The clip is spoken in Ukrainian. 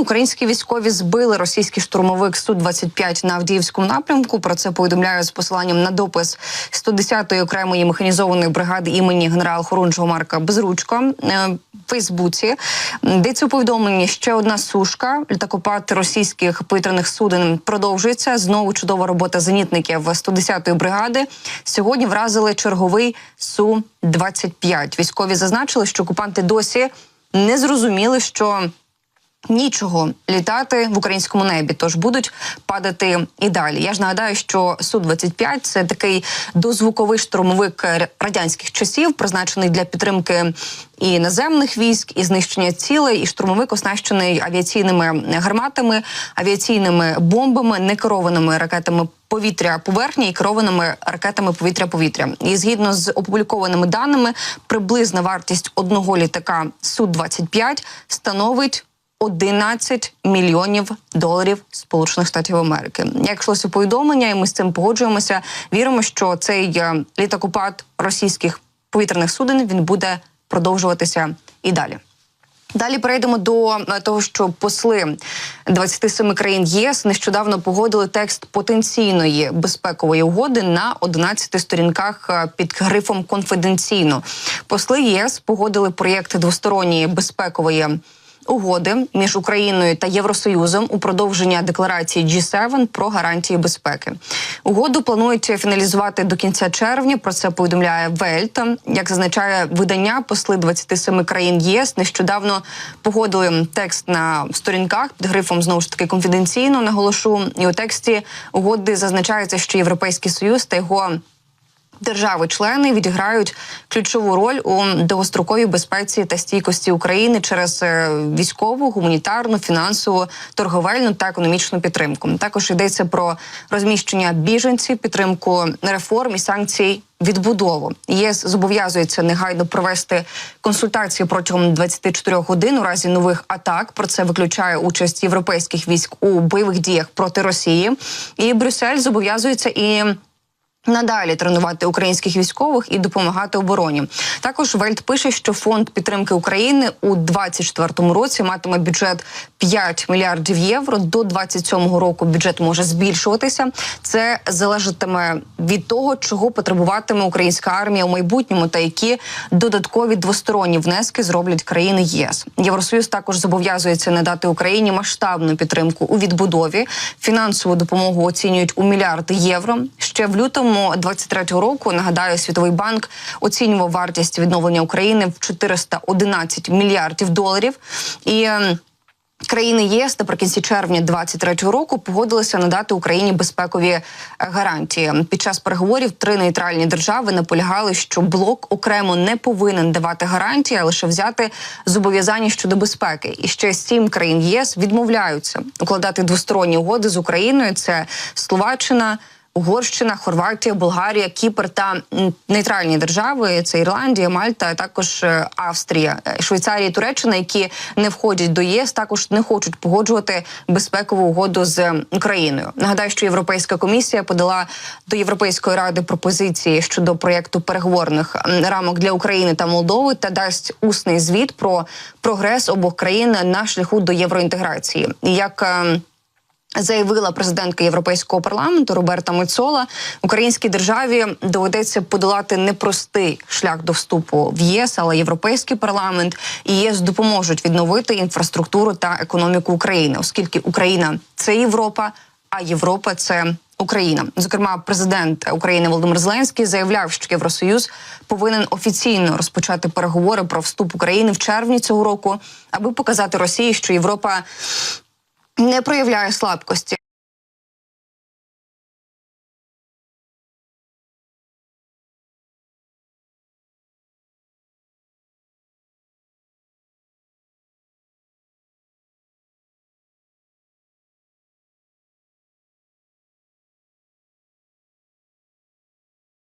Українські військові збили російський штурмовик су 25 на Авдіївському напрямку. Про це повідомляють з посиланням на допис 110-ї окремої механізованої бригади імені генерала хорунжого Марка Безручко е, в Фейсбуці. Йдеться у повідомленні ще одна сушка. Літакопад російських повітряних суден продовжується. Знову чудова робота зенітників 110-ї бригади. Сьогодні вразили черговий су 25 Військові зазначили, що окупанти досі не зрозуміли, що нічого літати в українському небі, тож будуть падати і далі. Я ж нагадаю, що су 25 це такий дозвуковий штурмовик радянських часів, призначений для підтримки і наземних військ, і знищення цілей. І штурмовик оснащений авіаційними гарматами, авіаційними бомбами, некерованими ракетами. Повітря поверхні і керованими ракетами повітря-повітря. І згідно з опублікованими даними, приблизна вартість одного літака су 25 становить 11 мільйонів доларів Сполучених Штатів Америки. Як йшлося повідомлення, і ми з цим погоджуємося. Віримо, що цей е, літакопад російських повітряних суден він буде продовжуватися і далі. Далі перейдемо до е, того, що посли 27 країн ЄС нещодавно погодили текст потенційної безпекової угоди на 11 сторінках е, під грифом конфіденційно. Посли ЄС погодили проєкт двосторонньої безпекової. Угоди між Україною та Євросоюзом у продовження декларації G7 про гарантії безпеки. Угоду планують фіналізувати до кінця червня. Про це повідомляє Вельт. Як зазначає видання, посли 27 країн ЄС нещодавно погодили текст на сторінках під грифом знову ж таки конфіденційно. Наголошу і у тексті угоди зазначається, що Європейський Союз та його Держави-члени відіграють ключову роль у довгостроковій безпеці та стійкості України через е, військову, гуманітарну, фінансову, торговельну та економічну підтримку. Також йдеться про розміщення біженців, підтримку реформ і санкцій. Відбудову ЄС зобов'язується негайно провести консультації протягом 24 годин у разі нових атак. Про це виключає участь європейських військ у бойових діях проти Росії. І Брюссель зобов'язується і Надалі тренувати українських військових і допомагати обороні. Також Вельт пише, що фонд підтримки України у 2024 році матиме бюджет 5 мільярдів євро. До 27-го року бюджет може збільшуватися. Це залежатиме від того, чого потребуватиме українська армія у майбутньому, та які додаткові двосторонні внески зроблять країни єС. Євросоюз також зобов'язується надати Україні масштабну підтримку у відбудові. Фінансову допомогу оцінюють у мільярди євро. Ще в лютому 23-го року нагадаю, світовий банк оцінював вартість відновлення України в 411 мільярдів доларів і. ем, Країни ЄС наприкінці червня 23-го року погодилися надати Україні безпекові е, гарантії. Під час переговорів три нейтральні держави наполягали, що блок окремо не повинен давати гарантії, а лише взяти зобов'язання щодо безпеки. І ще сім країн ЄС відмовляються укладати двосторонні угоди з Україною. Це Словаччина. Угорщина, Хорватія, Болгарія, Кіпр та нейтральні держави це Ірландія, Мальта, також е, Австрія, Е, Швейцарія, Туреччина, які не входять до ЄС, також не хочуть погоджувати безпекову угоду з Україною. Нагадаю, що Європейська комісія подала до Європейської ради пропозиції щодо проєкту переговорних рамок для України та Молдови та дасть усний звіт про прогрес обох країн на шляху до євроінтеграції. Як е, Заявила президентка Європейського парламенту Роберта Мецола, українській державі доведеться подолати непростий шлях до вступу в ЄС, але європейський парламент і ЄС допоможуть відновити інфраструктуру та економіку України, оскільки Україна це Європа, а Європа це Україна. Зокрема, президент України Володимир Зеленський заявляв, що Євросоюз повинен офіційно розпочати переговори про вступ України в червні цього року, аби показати Росії, що Європа не проявляє слабкості.